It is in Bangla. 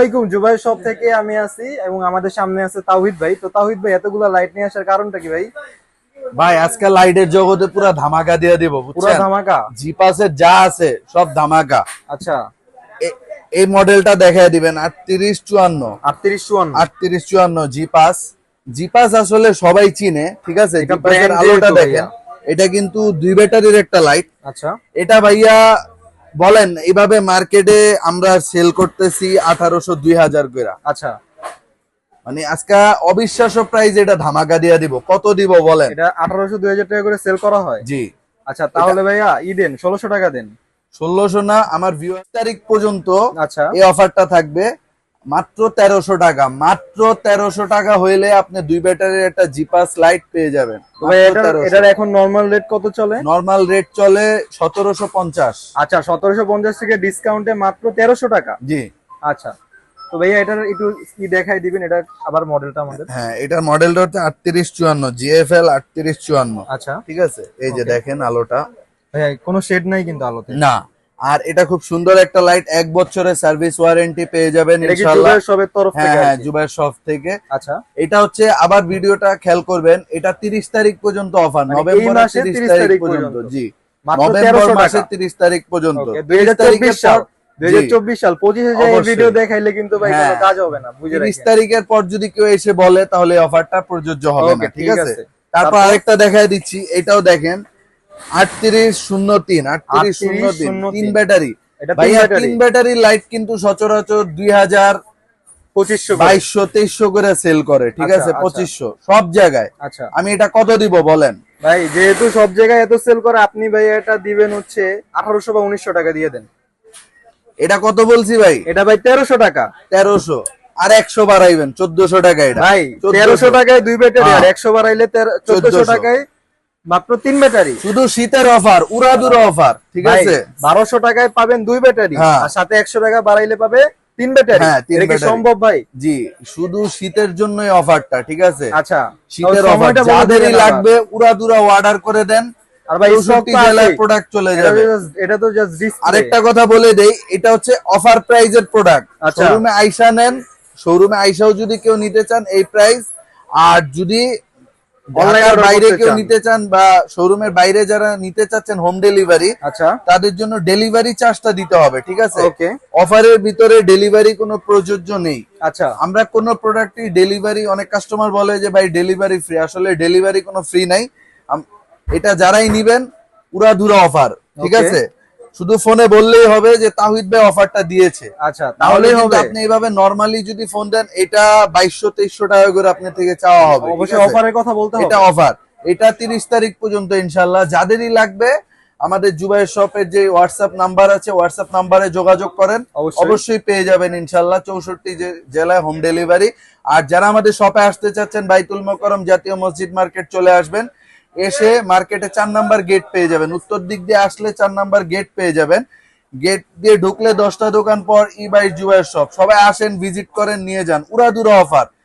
আসসালামাইকুম জুবাই শপ থেকে আমি আছি এবং আমাদের সামনে আছে তাওহিদ ভাই। তো তাওহিদ ভাই এতগুলো লাইট নিয়ে আসার কারণটা কি ভাই? ভাই আজকে লাইটের জগতে পুরো ধামাকা দিয়ে দিব পুরো ধামাকা? জিপাসের যা আছে সব ধামাকা। আচ্ছা। এই মডেলটা দেখায় দিবেন আটত্রিশ চুয়ান্ন। আটত্রিশ চুয়ান্ন। আটত্রিশ চুয়ান্ন জিপাস জিপাস আসলে সবাই চিনে ঠিক আছে? এটা জিপাসের আলোটা দেখেন। এটা কিন্তু দুই ব্যাটারির একটা লাইট আচ্ছা। এটা ভাইয়া বলেন এইভাবে মার্কেটে আমরা সেল করতেছি আঠারোশো দুই হাজার করে আচ্ছা। মানে আজকে অবিশ্বাস্য প্রাইস এটা ধামাকা দিয়ে দিব। কত দিব বলেন? এটা আঠারোশো দুই হাজার টাকা করে সেল করা হয়? জি। আচ্ছা তাহলে ভাইয়া ই দেন ষোলোশো টাকা দেন। ষোলোশো না আমার ভিউ তারিখ পর্যন্ত আচ্ছা। এই অফারটা থাকবে। মাত্র তেরোশো টাকা মাত্র তেরোশো টাকা হইলে আপনি দুই ব্যাটারির একটা জিপাস লাইট পেয়ে যাবেন। এটার এখন নর্মাল রেট কত চলে? নর্মাল রেট চলে সতেরোশো পঞ্চাশ। আচ্ছা সতেরোশো পঞ্চাশ থেকে ডিসকাউন্টে মাত্র তেরোশো টাকা? জি। আচ্ছা। তো ভাইয়া এটার একটু কি দেখাই দিবেন এটা আবার মডেলটা আমাদের। হ্যাঁ এটার মডেলটা হচ্ছে আটত্রিশ চুয়ান্ন জিএফএল আটত্রিশ চুয়ান্ন। আচ্ছা। ঠিক আছে? এই যে দেখেন আলোটা। ভাইয়া কোনো শেড নাই কিন্তু আলোতে? না। আর এটা খুব সুন্দর একটা লাইট এক বছরের সার্ভিস ওয়ারেন্টি পেয়ে যাবেন ইনশাআল্লাহ তরফ হ্যাঁ থেকে হ্যাঁ শপ থেকে। আচ্ছা। এটা হচ্ছে আবার ভিডিওটা খেয়াল করবেন এটা তিরিশ তারিখ পর্যন্ত অফার নভেম্বর মাসের তিরিশ 30 তারিখ পর্যন্ত। জি। নভেম্বর মাসের টাকা। তিরিশ তারিখ পর্যন্ত। Okay, 30 তারিখের 2024 সাল। পর- 2024 সাল। 25 যে এই ভিডিও দেখাইলে কিন্তু ভাই কোনো হ্যাঁ। কাজ হবে না বুঝে তারিখের পর যদি কেউ এসে বলে তাহলে অফারটা প্রযোজ্য হবে না ঠিক আছে? তারপর? আরেকটা দেখায় দিচ্ছি এটাও দেখেন আটত্রিশ শূন্য তিন আটত্রিশ শূন্য তিন তিন। ব্যাটারি। ভাইয়া তিন ব্যাটারি। লাইট কিন্তু সচরাচর দুই হাজার 2500 করে। বাইশশো তেইশশো করে সেল করে ঠিক আচ্ছা, আছে? আচ্ছা। পঁচিশশো সব জায়গায়। আচ্ছা। আমি এটা কত দিব বলেন? ভাই যেহেতু সব জায়গায় এত সেল করে আপনি ভাই এটা দিবেন হচ্ছে 1800 বা 1900 টাকা দিয়ে দেন। এটা কত বলছি ভাই? এটা ভাই তেরোশো টাকা। তেরোশো। আর একশো বাড়াইবেন চোদ্দশো টাকা এটা। ভাই 1400 1300 টাকায় দুই ব্যাটারি আর একশো 100 বাড়াইলে 1400 1400 টাকায় মাত্র তিন ব্যাটারি। শুধু শীতের অফার উড়াদুরা অফার ঠিক আছে? 1200 টাকায় পাবেন দুই ব্যাটারি হ্যাঁ। আর সাথে 100 টাকা বাড়াইলে পাবে তিন ব্যাটারি। হ্যাঁ, এটা কি সম্ভব ভাই? জি শুধু শীতের জন্যই অফারটা ঠিক আছে? আচ্ছা শীতের তাহলে অফার সময়টা বলে যাদেরই লাগবে উড়াদুরা অর্ডার করে দেন। আর ভাই জেলায় প্রোডাক্ট চলে যাবে। এটা তো জাস্ট আরেকটা কথা বলে দেই এটা হচ্ছে অফার প্রাইজের প্রোডাক্ট। শোরুমে আইসা নেন শোরুমে আইসাও যদি কেউ নিতে চান এই প্রাইস আর যদি Online বাইরে কেউ নিতে চান বা শোরুমের বাইরে যারা নিতে চাচ্ছেন হোম ডেলিভারি আচ্ছা। তাদের জন্য ডেলিভারি চার্জটা দিতে হবে ঠিক আছে? ওকে অফারের ভিতরে ডেলিভারি কোনো প্রযোজ্য নেই। আচ্ছা। আমরা কোন প্রোডাক্টই ডেলিভারি অনেক কাস্টমার বলে যে ভাই ডেলিভারি ফ্রি আসলে ডেলিভারি কোনো ফ্রি নাই। এটা যারাই নিবেন পুরা ধুরা অফার ঠিক আছে? শুধু ফোনে বললেই হবে যে তাহিদ ভাই অফারটা দিয়েছে। আচ্ছা তাহলে তাহলেই হবে। আপনি এইভাবে নরমালি যদি ফোন দেন এটা বাইশশো তেইশশো টাকা করে আপনি থেকে চাওয়া হবে অবশ্যই অফারের কথা বলতে এটা অফার। এটা তিরিশ তারিখ পর্যন্ত ইনশাল্লাহ যাদেরই লাগবে আমাদের জুবাই শপের যে হোয়াটসঅ্যাপ নাম্বার আছে হোয়াটসঅ্যাপ নাম্বারে যোগাযোগ করেন। অবশ্যই। অবশ্যই পেয়ে যাবেন ইনশাল্লাহ চৌষট্টি জেলায় হোম ডেলিভারি আর যারা আমাদের শপে আসতে চাচ্ছেন বাইতুল মোকরম জাতীয় মসজিদ মার্কেট চলে আসবেন এসে মার্কেটে চার নাম্বার গেট পেয়ে যাবেন। উত্তর দিক দিয়ে আসলে চার নাম্বার গেট পেয়ে যাবেন। গেট দিয়ে ঢুকলে দশটা দোকান পর ই বাইশ জুবাইয়ের শপ। সবাই আসেন ভিজিট করেন, নিয়ে যান। উড়াদুরা অফার